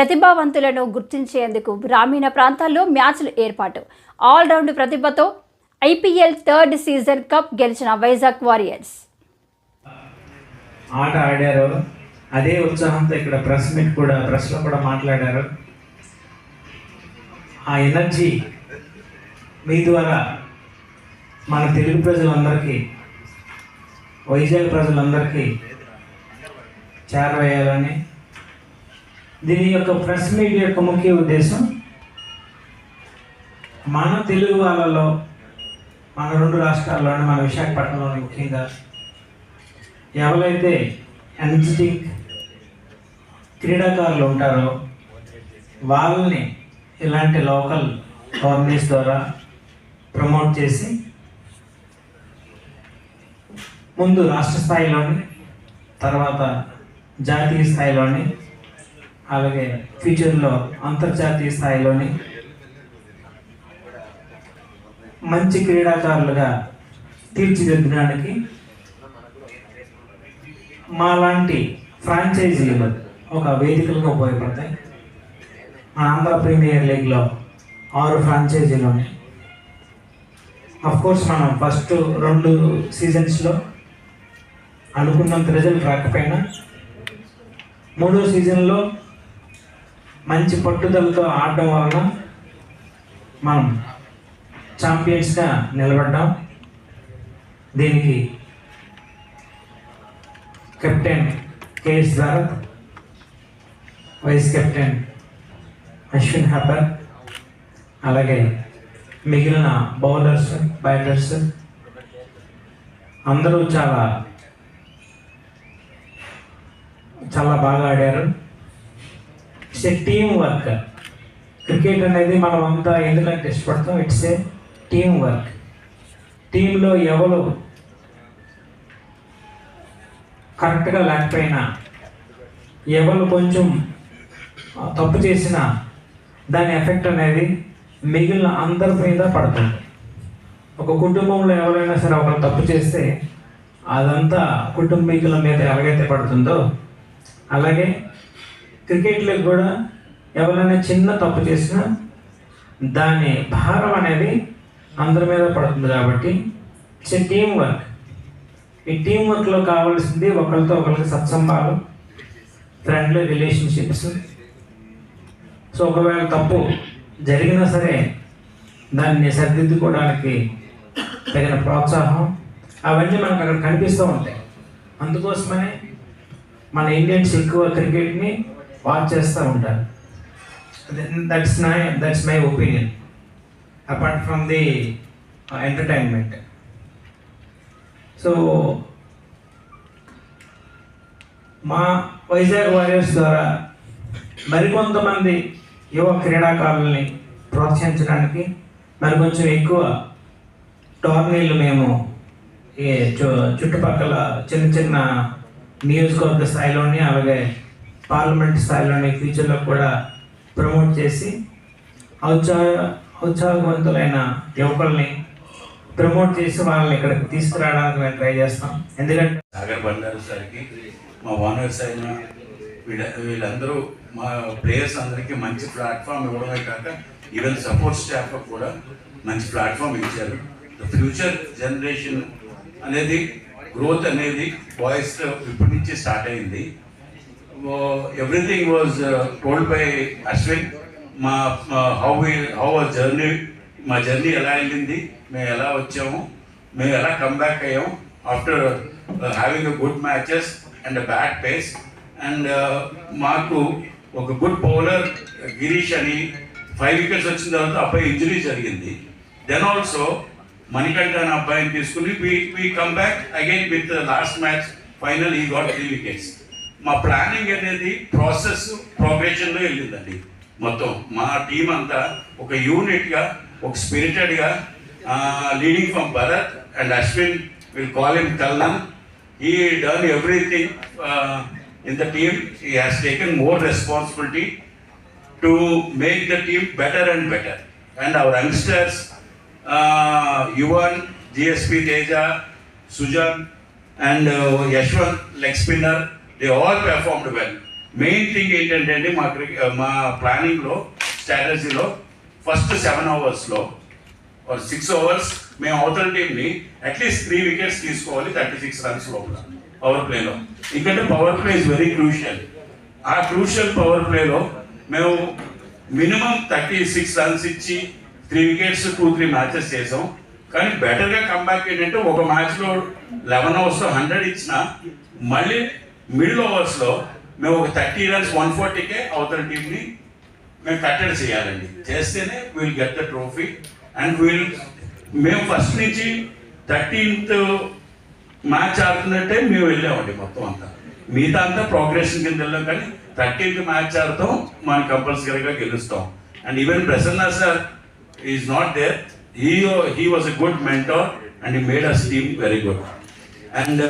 ప్రతిభావంతులను గుర్తించేందుకు గ్రామీణ ప్రాంతాల్లో మ్యాచ్లు ఏర్పాటు. ఆల్రౌండ్ ప్రతిభతో ఐపీఎల్ థర్డ్ సీజన్ కప్ గెలిచిన వైజాగ్ వారియర్స్. ఆట ఆడారు. అదే ఉత్సాహంతో ఇక్కడ ప్రెస్ మీట్ కూడా ప్రెస్లో కూడా మాట్లాడారు. ఆ ఎనర్జీ మీ ద్వారా మన తెలుగు ప్రజలందరికీ వైజాగ్ ప్రజలందరికీ చేరవేయాలని దీని యొక్క ప్రెస్ మీట్ యొక్క ముఖ్య ఉద్దేశం మన తెలుగు వాళ్ళలో మన రెండు రాష్ట్రాల్లోనే మన విశాఖపట్నంలోని ముఖ్యంగా ఎవరైతే ఎనర్జెటిక్ క్రీడాకారులు ఉంటారో వాళ్ళని ఇలాంటి లోకల్ టోర్నీస్ ద్వారా ప్రమోట్ చేసి ముందు రాష్ట్ర స్థాయిలోని తర్వాత జాతీయ స్థాయిలోని అలాగే ఫ్యూచర్లో అంతర్జాతీయ స్థాయిలోని మంచి క్రీడాకారులుగా తీర్చిదిద్దడానికి మాలాంటి ఫ్రాంచైజీలు ఒక వేదికలుగా ఉపయోగపడతాయి. మన ఆంధ్ర ప్రీమియర్ లీగ్లో ఆరు ఫ్రాంచైజీలు ఉన్నాయి కోర్స్ మనం ఫస్ట్ రెండు సీజన్స్లో అనుకున్నంత రిజల్ట్ రాకపోయినా మూడో సీజన్లో మంచి పట్టుదలతో ఆడటం వలన మనం ఛాంపియన్స్గా నిలబడ్డాం. దీనికి captain KS Bharat vice captain Ashwin Hebbar అలాగే మిగిలిన బౌలర్స్ బ్యాటర్స్ అందరూ చాలా చాలా బాగా ఆడారు. It's a team work cricket అనేది మనం అంతా ఎందుకంటే ఇష్టపడతాం? ఇట్స్ ఏ టీమ్ వర్క్ టీంలో ఎవరు కరెక్ట్గా లేకపోయినా ఎవరు కొంచెం తప్పు చేసినా దాని ఎఫెక్ట్ అనేది మిగిలిన అందరి మీద పడుతుంది. ఒక కుటుంబంలో ఎవరైనా సరే ఒకరు తప్పు చేస్తే అదంతా కుటుంబీకుల మీద ఎలాగైతే పడుతుందో అలాగే క్రికెట్లో కూడా ఎవరైనా చిన్న తప్పు చేసినా దాని భారం అనేది అందరి మీద పడుతుంది కాబట్టి ఇట్స్ ఏ వర్క్ ఈ టీం వర్క్లో కావాల్సింది ఒకరితో ఒకరికి సత్సంబాలు ఫ్రెండ్లీ రిలేషన్షిప్స్ సో ఒకవేళ తప్పు జరిగినా సరే దాన్ని సరిదిద్దుకోవడానికి తగిన ప్రోత్సాహం అవన్నీ మనకు అక్కడ కనిపిస్తూ ఉంటాయి. అందుకోసమనే మన ఇండియన్స్ ఎక్కువ క్రికెట్ని వాచ్ చేస్తూ ఉంటారు. That's my that's my opinion apart from the entertainment so మా వైజాగ్ వారియర్స్ ద్వారా మరికొంతమంది యువ క్రీడాకారుల్ని ప్రోత్సహించడానికి మరి కొంచెం ఎక్కువ టోర్నీలు మేము ఈ చు చుట్టుపక్కల చిన్న చిన్న నియోజకవర్గ స్థాయిలోని అలాగే పార్లమెంట్ స్థాయిలోని ఫ్యూచర్లో కూడా ప్రమోట్ చేసి ఔత్సాహ ఔత్సాహవంతులైన యువకుల్ని ప్రమోట్ చేసి వాళ్ళని ఇక్కడికి తీసుకురావడానికి మేము ట్రై చేస్తాం. ఎందుకంటే సాగర్ బండారు సార్కి మా ఓనర్ అయిన వీళ్ళ వీళ్ళందరూ మా ప్లేయర్స్ అందరికీ మంచి ప్లాట్ఫామ్ ఇవ్వడమే కాక ఈవెన్ సపోర్ట్ స్టాఫ్ కూడా మంచి ప్లాట్ఫామ్ ఇచ్చారు. ఫ్యూచర్ జనరేషన్ అనేది గ్రోత్ అనేది బాయ్స్ ఇప్పటి నుంచి స్టార్ట్ అయింది. Everything was told by Ashwin మా హౌ వి హౌ జర్నీ మా జర్నీ ఎలా వెళ్ళింది మేము ఎలా వచ్చాము? మేము ఎలా కమ్బ్యాక్ అయ్యాము? After having good matches and bad pace and మాకు ఒక గుడ్ బౌలర్ గిరీష్ అని ఫైవ్ వికెట్స్ వచ్చిన తర్వాత అబ్బాయి ఇంజరీ జరిగింది. దెన్ ఆల్సో మణికంఠ అనే అబ్బాయిని తీసుకుని we we come back again with last match final ఈ గాట్ త్రీ వికెట్స్ మా ప్లానింగ్ అనేది ప్రాసెస్ ప్రొబేషన్లో వెళ్ళిందండి. మొత్తం మా టీం అంతా ఒక యూనిట్గా ఒక స్పిరిటెడ్గా leading from Bharat and Ashwin will call in కల్నా ఈ done everything in the team ఈ has taken more responsibility to make the team better and better and our youngsters Yuvan GSP Teja Sujan and Yashwant leg spinner they all performed well main thing ఏంటంటే అండి మా మా ప్లానింగ్లో స్ట్రాటజీలో first seven అవర్స్లో six overs మేము అవతల టీంని అట్లీస్ట్ త్రీ వికెట్స్ తీసుకోవాలి థర్టీ సిక్స్ రన్స్ లోపల పవర్ ప్లేలో ఎందుకంటే power play is very crucial ఆ క్రూషియల్ పవర్ ప్లేలో మేము మినిమం థర్టీ సిక్స్ రన్స్ ఇచ్చి three wickets two three matches చేసాం. కానీ బెటర్గా కంబ్యాక్ ఏంటంటే ఒక మ్యాచ్లో లెవెన్ అవర్స్లో హండ్రెడ్ ఇచ్చిన మళ్ళీ మిడిల్ ఓవర్స్లో మేము ఒక థర్టీ రన్స్ వన్ ఫార్టీకే అవతల టీంని మేము కట్టడి చేయాలండి. చేస్తేనే will get the trophy and will మేము ఫస్ట్ నుంచి థర్టీన్త్ మ్యాచ్ ఆడుతున్నట్టే మేము వెళ్ళామండి మొత్తం అంతా. మిగతా అంతా ప్రోగ్రెషన్ కింద వెళ్ళాం కానీ థర్టీన్త్ మ్యాచ్ ఆడతాం మనం కంపల్సరీగా గెలుస్తాం. And even Prasanna sir is not there he he was a good mentor and he made us team very good and